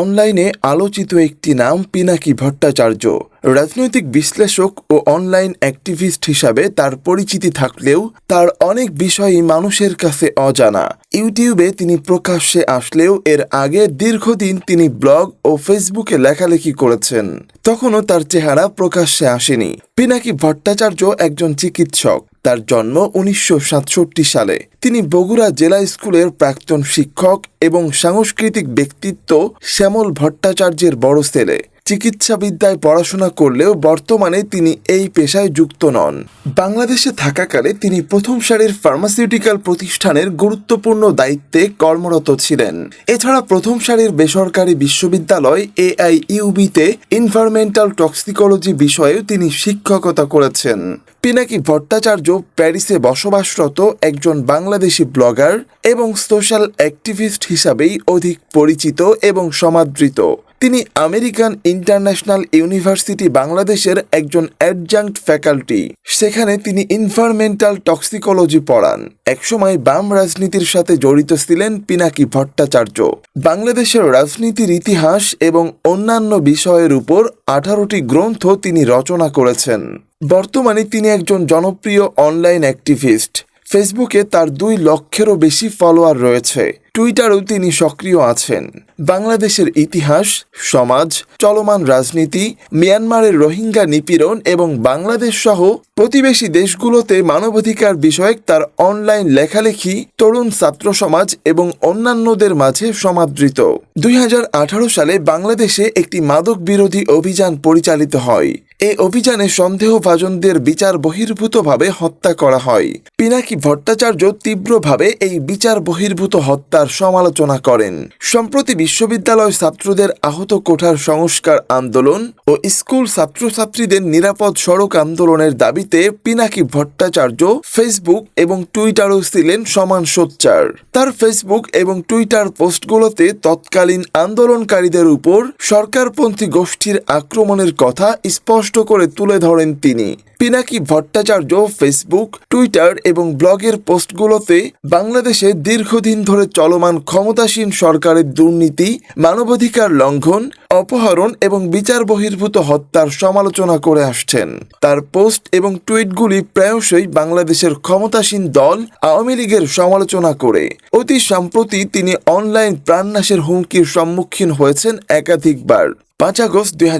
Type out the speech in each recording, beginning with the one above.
অনলাইনে আলোচিত একটি নাম পিনাকি ভট্টাচার্য। রাজনৈতিক বিশ্লেষক ও অনলাইন অ্যাক্টিভিস্ট হিসাবে তার পরিচিতি থাকলেও তার অনেক বিষয়ই মানুষের কাছে অজানা। ইউটিউবে তিনি প্রকাশ্যে আসলেও এর আগে দীর্ঘদিন তিনি ব্লগ ও ফেসবুকে লেখালেখি করেছেন। তখনও তার চেহারা প্রকাশ্যে আসেনি। পিনাকি ভট্টাচার্য একজন চিকিৎসক। তার জন্ম উনিশশো সাতষট্টি সালে। তিনি বগুড়া জেলা স্কুলের প্রাক্তন শিক্ষক এবং সাংস্কৃতিক ব্যক্তিত্ব শ্যামল ভট্টাচার্যের বড় ছেলে। চিকিৎসাবিদ্যায় পড়াশোনা করলেও বর্তমানে তিনি এই পেশায় যুক্ত নন। বাংলাদেশে থাকাকালে তিনি প্রথম সারির ফার্মাসিউটিক্যাল প্রতিষ্ঠানের গুরুত্বপূর্ণ দায়িত্বে কর্মরত ছিলেন। এছাড়া প্রথম সারির বেসরকারি বিশ্ববিদ্যালয় এআইইউবিতে ইনভারমেন্টাল টক্সিকোলজি বিষয়েও তিনি শিক্ষকতা করেছেন। পিনাকি ভট্টাচার্য প্যারিসে বসবাসরত একজন বাংলাদেশি ব্লগার এবং সোশ্যাল অ্যাক্টিভিস্ট হিসাবেই অধিক পরিচিত এবং সমাদৃত। তিনি আমেরিকান ইন্টারন্যাশনাল ইউনিভার্সিটি বাংলাদেশের একজন অ্যাডজাঙ্ক্ট ফ্যাকাল্টি। সেখানে তিনি ইনভারমেন্টাল টক্সিকোলজি পড়ান। একসময় বাম রাজনীতির সাথে জড়িত ছিলেন পিনাকি ভট্টাচার্য। বাংলাদেশের রাজনীতির ইতিহাস এবং অন্যান্য বিষয়ের উপর আঠারোটি গ্রন্থ তিনি রচনা করেছেন। বর্তমানে তিনি একজন জনপ্রিয় অনলাইন অ্যাক্টিভিস্ট। ফেসবুকে তার দুই লক্ষেরও বেশি ফলোয়ার রয়েছে। টুইটারেও তিনি সক্রিয় আছেন। বাংলাদেশের ইতিহাস, সমাজ, চলমান রাজনীতি, মিয়ানমারের রোহিঙ্গা নিপীড়ন এবং বাংলাদেশ সহ প্রতিবেশী দেশগুলোতে মানবাধিকার বিষয়ক তার অনলাইন লেখালেখি, তরুণ ছাত্র সমাজ এবং অন্যান্যদের মাঝে সমাদৃত। দুই হাজার আঠারো সালে বাংলাদেশে একটি মাদক বিরোধী অভিযান পরিচালিত হয়। এই অভিযানে সন্দেহভাজনদের বিচার বহির্ভূতভাবে হত্যা করা হয়। পিনাকি ভট্টাচার্য তীব্রভাবে এই বিচার বহির্ভূত হত্যার সমালোচনা করেন। সম্প্রতি বিশ্ববিদ্যালয় ছাত্রদের আহত কোঠার সংস্কার আন্দোলন ও স্কুল ছাত্রছাত্রীদের নিরাপদ সড়ক আন্দোলনের দাবিতে পিনাকি ভট্টাচার্য ফেসবুক এবং টুইটারও ছিলেন সমান সোচ্চার। তার ফেসবুক এবং টুইটার পোস্টগুলোতে তৎকালীন আন্দোলনকারীদের উপর সরকারপন্থী গোষ্ঠীর আক্রমণের কথা স্পষ্ট করে তুলে ধরেন তিনি। পিনাকি ভট্টাচার্য ফেসবুক টুইটার এবং ব্লগের পোস্টগুলোতে বাংলাদেশে দীর্ঘদিন ধরে চলমান ক্ষমতাসীন সরকারের দুর্নীতি, মানবাধিকার লঙ্ঘন, অপহরণ এবং বিচার বহির্ভূত হত্যার সমালোচনা করে আসছেন। তার পোস্ট এবং টুইটগুলি প্রায়শই বাংলাদেশের ক্ষমতাসীন দল, আওয়ামী লীগের সমালোচনা করে। অতি সম্প্রতি তিনি অনলাইন প্রাণনাশের হুমকির সম্মুখীন হয়েছেন একাধিকবার। পাঁচ আগস্ট দুই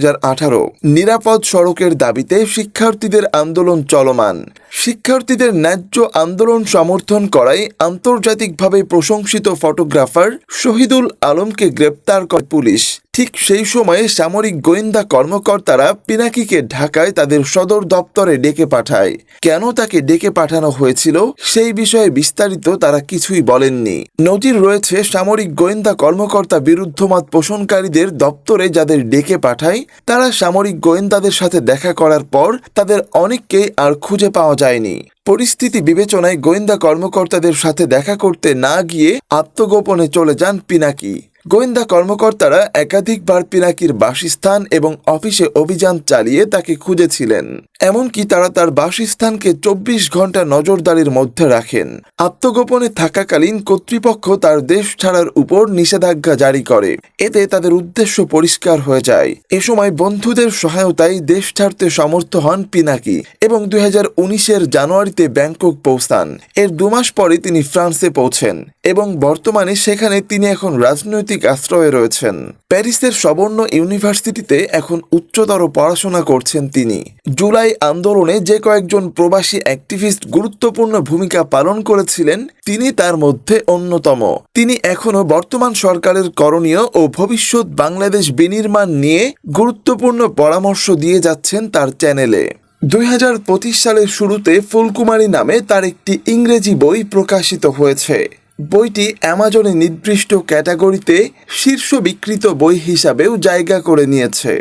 নিরাপদ সড়কের দাবিতে শিক্ষার্থীদের আন্দোলন চলমান। শিক্ষার্থীদের ন্যায্য আন্দোলন সমর্থন করায় আন্তর্জাতিকভাবে প্রশংসিত ফটোগ্রাফার শহীদুল আলমকে গ্রেপ্তার করে পুলিশ। ঠিক সেই সময়ে সামরিক গোয়েন্দা কর্মকর্তারা পিনাকিকে ঢাকায় তাদের সদর দপ্তরে ডেকে পাঠায়। কেন তাকে ডেকে পাঠানো হয়েছিল সেই বিষয়ে বিস্তারিত তারা কিছুই বলেননি। নজির রয়েছে সামরিক গোয়েন্দা কর্মকর্তা বিরুদ্ধমত পোষণকারীদের দপ্তরে যাদের ডেকে পাঠায়, তারা সামরিক গোয়েন্দাদের সাথে দেখা করার পর তাদের অনেককেই আর খুঁজে পাওয়া যায়নি। পরিস্থিতি বিবেচনায় গোয়েন্দা কর্মকর্তাদের সাথে দেখা করতে না গিয়ে আত্মগোপনে চলে যান পিনাকি। গোয়েন্দা কর্মকর্তারা একাধিকবার পিনাকির বাসস্থান এবং অফিসে অভিযান চালিয়ে তাকে খুঁজেছিলেন। এমনকি তারা তার বাসস্থানকে চব্বিশ ঘণ্টা নজরদারির মধ্যে রাখেন। আত্মগোপনে থাকাকালীন কর্তৃপক্ষ তার দেশ ছাড়ার উপর নিষেধাজ্ঞা জারি করে। এতে তাদের উদ্দেশ্য পরিষ্কার হয়ে যায়। এ সময় বন্ধুদের সহায়তায় দেশ ছাড়তে সমর্থ হন পিনাকি এবং দুই হাজার উনিশের জানুয়ারিতে ব্যাংকক পৌঁছান। এর দুমাস পরে তিনি ফ্রান্সে পৌঁছেন এবং বর্তমানে সেখানে তিনি এখন রাজনৈতিক আশ্রয়ে রয়েছেন। প্যারিসের সবর্ণ ইউনিভার্সিটিতে এখন উচ্চতর পড়াশোনা করছেন তিনি। জুলাই আন্দোলনে যে কয়েকজন প্রবাসী অ্যাক্টিভিস্ট গুরুত্বপূর্ণ ভূমিকা পালন করেছিলেন, তিনি তার মধ্যে অন্যতম। তিনি এখনও বর্তমান সরকারের করণীয় ও ভবিষ্যৎ বাংলাদেশ বিনির্মাণ নিয়ে গুরুত্বপূর্ণ পরামর্শ দিয়ে যাচ্ছেন তার চ্যানেলে। দুই হাজার পঁচিশ সালের শুরুতে ফুলকুমারী নামে তার একটি ইংরেজি বই প্রকাশিত হয়েছে। বইটি অ্যামাজনে নির্দিষ্ট ক্যাটাগরিতে শীর্ষ বিক্রিত বই হিসাবেও জায়গা করে নিয়েছে।